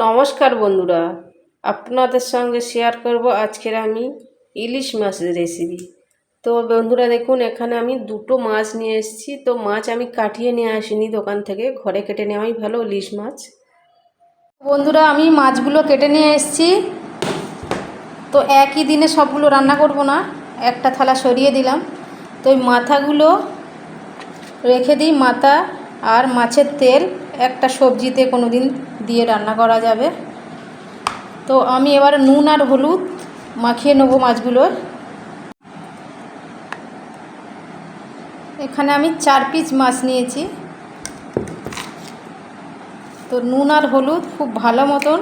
নমস্কার বন্ধুরা, আপনাদের সঙ্গে শেয়ার করব আজকের আমি ইলিশ মাছের রেসিপি তো বন্ধুরা দেখুন, এখানে আমি দুটো মাছ নিয়ে এসেছি। তো মাছ আমি কাটিয়ে নিয়ে আসিনি দোকান থেকে, ঘরে কেটে নেওয়াই ভালো ইলিশ মাছ। বন্ধুরা, আমি মাছগুলো কেটে নিয়ে এসেছি। তো একই দিনে সবগুলো রান্না করব না, একটা থালা সরিয়ে দিলাম। তো ওই মাথাগুলো রেখে দিই, মাথা আর মাছের তেল। একটা সবজিতে কোনো দিন দিয়ে রান্না করা যাবে। তো আমি এবার নুন আর হলুদ মাখিয়ে নেব মাছগুলোর এখানে আমি চার পিস মাছ নিয়েছি। তো নুন আর হলুদ খুব ভালো মতন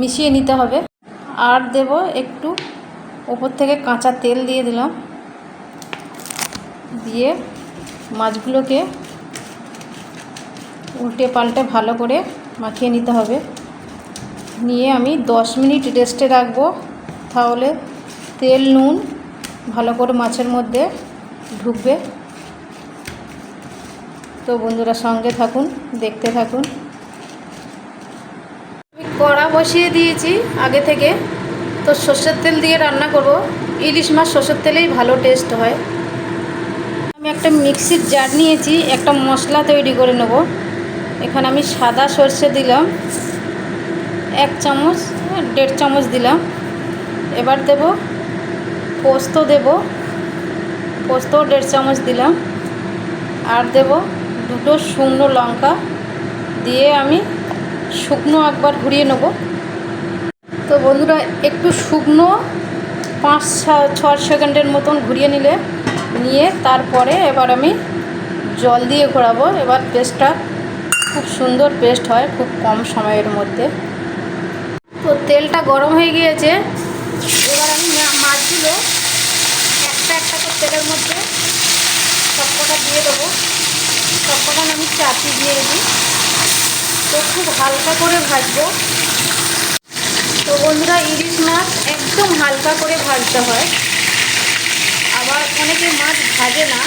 মিশিয়ে নিতে হবে। আর দেব একটু ওপর থেকে কাঁচা তেল দিয়ে দিলাম। দিয়ে মাছগুলোকে উল্টে পাল্টে ভালো করে মাখিয়ে নিতে হবে। নিয়ে আমি দশ মিনিট রেস্টে রাখব। তাহলে তেল, নুন ভালো করে মাছের মধ্যে ঢুকবে। তো বন্ধুরা সঙ্গে থাকুন, দেখতে থাকুন। আমি কড়া বসিয়ে দিয়েছি আগে থেকে। তো সর্ষের তেল দিয়ে রান্না করব। ইলিশ মাছ সর্ষের তেলেই ভালো টেস্ট হয়। আমি একটা মিক্সির জার নিয়েছি, একটা মশলা তৈরি করে নেব। এখানে আমি সাদা সর্ষে দিলাম, এক চামচ, দেড় চামচ দিলাম। এবার দেব পোস্ত দেব, পোস্ত দেড় চামচ দিলাম। আর দেব দুটো শুকনো লঙ্কা দিয়ে আমি শুকনো একবার ঘুরিয়ে নেব। তো বন্ধুরা, একটু শুকনো পাঁচ ছ সেকেন্ডের মতন ঘুরিয়ে নিলে, নিয়ে তারপরে এবার আমি জল দিয়ে ঘোরাবো। এবার পেস্টটা খুব সুন্দর পেস্ট হয়, খুব কম সময়ের মধ্যে। তো তেলটা গরম হয়ে গিয়েছে, এবার আমি মাছগুলো একটা একটা করে তেলের মধ্যে সবকটা দিয়ে দেবো। সবকটা আমি চাপি দিয়ে দিই তো খুব হালকা করে ভাজবো। তো বন্ধুরা, ইলিশ মাছ একদম হালকা করে ভাজতে হয়। আবার অনেকে মাছ ভাজে না,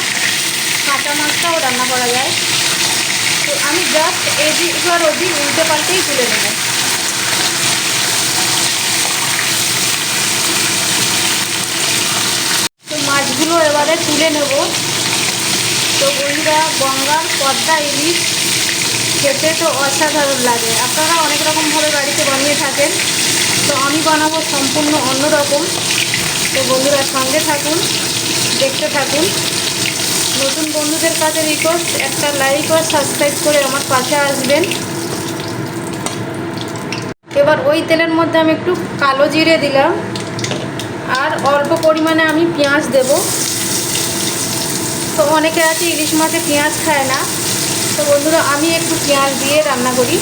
কাঁচা মাছটাও রান্না করা যায়। আমি জাস্ট এদিক আর ওদিক উল্টে পাল্টেই তুলে নেব। তো মাছগুলো এবারে তুলে নেব। তো বন্ধুরা, গঙ্গার পদ্মা ইলিশ খেতে তো অসাধারণ লাগে। আপনারা অনেক রকমভাবে বাড়িতে বানিয়ে থাকেন। তো আমি বানাবো সম্পূর্ণ অন্যরকম। তো বন্ধুরা সঙ্গে থাকুন, দেখতে থাকুন। নতুন বন্ধুদের কাছে রিকোয়েস্ট একটা লাইক আর সাবস্ক্রাইব করে আমার পাশে আসবেন। এবার ওই তেলের মধ্যে আমি একটু কালো জিরে দিলাম। আর অল্প পরিমাণে আমি পেঁয়াজ দেব। তো অনেকে আছে ইলিশ মাছে পেঁয়াজ খায় না। তো বন্ধুরা, আমি একটু পেঁয়াজ দিয়ে রান্না করি।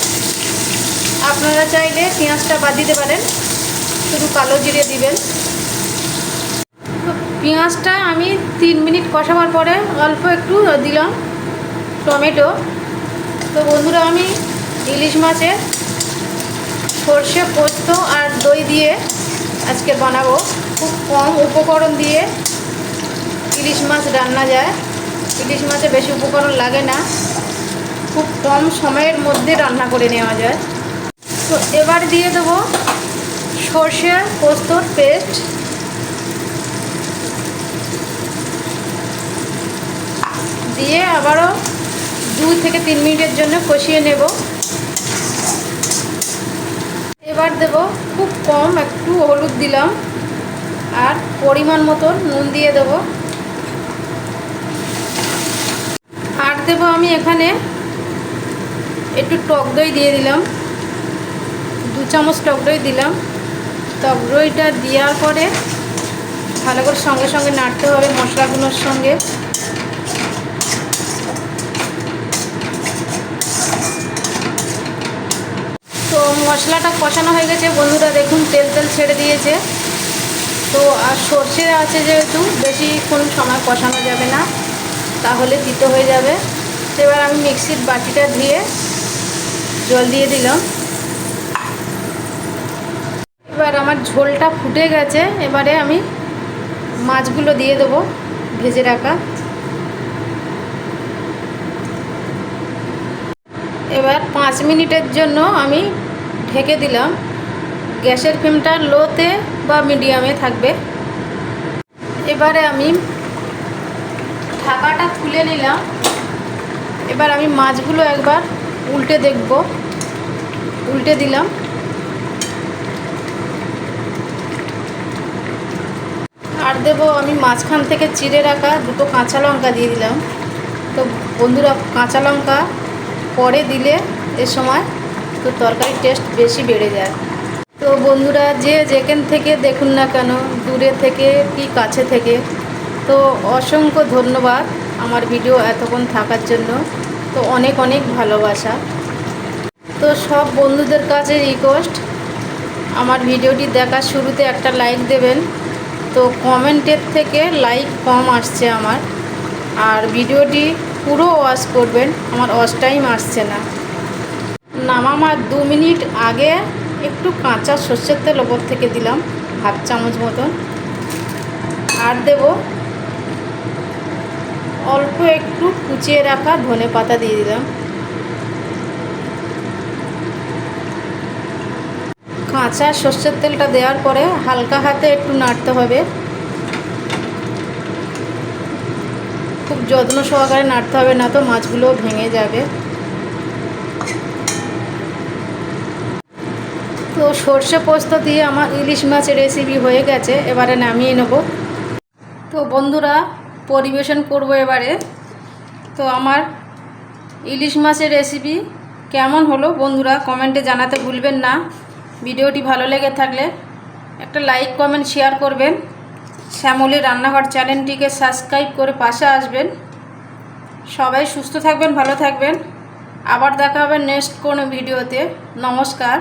আপনারা চাইলে পেঁয়াজটা বাদ দিতে পারেন। শুধু কালো জিরে দিবেন। পেঁয়াজটা আমি তিন মিনিট কষাবার পরে অল্প একটু দিলাম, টমেটো। তো বন্ধুরা, আমি ইলিশ মাছের সর্ষে পোস্ত আর দই দিয়ে আজকে বানাবো। খুব কম উপকরণ দিয়ে ইলিশ মাছ রান্না যায়। ইলিশ মাছে বেশি উপকরণ লাগে না। খুব কম সময়ের মধ্যে রান্না করে নেওয়া যায়। তো এবার দিয়ে দেবো সর্ষে পোস্তর পেস্ট। দিয়ে আবারও দুই থেকে তিন মিনিটের জন্য কষিয়ে নেব। এবার দেব খুব কম, একটু হলুদ দিলাম। আর পরিমাণ মতন নুন দিয়ে দেব। আর দেব আমি এখানে একটু টক দই দিয়ে দিলাম। দু চামচ টক দই দিলাম। টক দইটা দেওয়ার পরে ভালো করে সঙ্গে সঙ্গে নাড়তে হবে মশলাগুলোর সঙ্গে তো মশলাটা কষানো হয়ে গেছে। বন্ধুরা দেখুন, তেল তেল ছেড়ে দিয়েছে। তো, আর সর্ষে আছে যেহেতু বেশিক্ষণ সময় কষানো যাবে না। তাহলে দিতে হয়ে যাবে। এবার আমি মিক্সির বাটিটা ধুয়ে জল দিয়ে দিলাম। এবার আমার ঝোলটা ফুটে গেছে। এবারে আমি মাছগুলো দিয়ে দেবো ভেজে রাখা। এবার পাঁচ মিনিটের জন্য আমি ঢেকে দিলাম। গ্যাসের ফ্লেমটা লোতে বা মিডিয়ামে থাকবে। এবারে আমি ঢাকাটা খুলে নিলাম। এবার আমি মাছগুলো একবার উল্টে দেখব। উল্টে দিলাম। আর দেবো আমি মাঝখান থেকে চিড়ে রাখা দুটো কাঁচা লঙ্কা দিয়ে দিলাম। তো বন্ধুরা, কাঁচা লঙ্কা পরে দিলে এ সময় তো তরকারির টেস্ট বেশি বেড়ে যায়। তো বন্ধুরা, যে যেখান থেকে দেখুন না কেন, দূরে থেকে কি কাছে থেকে, তো অসংখ্য ধন্যবাদ আমার ভিডিও এতক্ষণ থাকার জন্য। তো অনেক অনেক ভালোবাসা। তো সব বন্ধুদের কাছে রিকোয়েস্ট আমার ভিডিওটি দেখার শুরুতে একটা লাইক দেবেন। তো কমেন্টের থেকে লাইক কম আসছে আমার। আর ভিডিওটি পুরো ওয়াশ করবেন, আমার ওয়াশ টাইম আসছে না। নামামার দু মিনিট আগে একটু কাঁচা সর্ষের তেল ওপর থেকে দিলাম, হাফ চামচ মতন। আর দেব অল্প একটু কুচিয়ে রাখা ধনে পাতা দিয়ে দিলাম। কাঁচা সর্ষের তেলটা দেওয়ার পরে হালকা হাতে একটু নাড়তে হবে। খুব যত্ন সহকারে নাড়তে হবে, না তো মাছগুলো ভেঙে যাবে। তো সর্ষে পোস্ত দিয়ে আমার ইলিশ মাছের রেসিপি হয়ে গেছে, এবারে নামিয়ে নেব। তো বন্ধুরা, পরিবেশন করব এবারে। তো আমার ইলিশ মাছের রেসিপি কেমন হলো বন্ধুরা কমেন্টে জানাতে ভুলবেন না। ভিডিওটি ভালো লেগে থাকলে একটা লাইক কমেন্ট শেয়ার করবেন। শ্যামলী রান্নাঘর চ্যানেলটিকে সাবস্ক্রাইব করে পাশে আসবেন। সবাই সুস্থ থাকবেন, ভালো থাকবেন। আবার দেখা হবে নেক্সট কোনো ভিডিওতে। নমস্কার।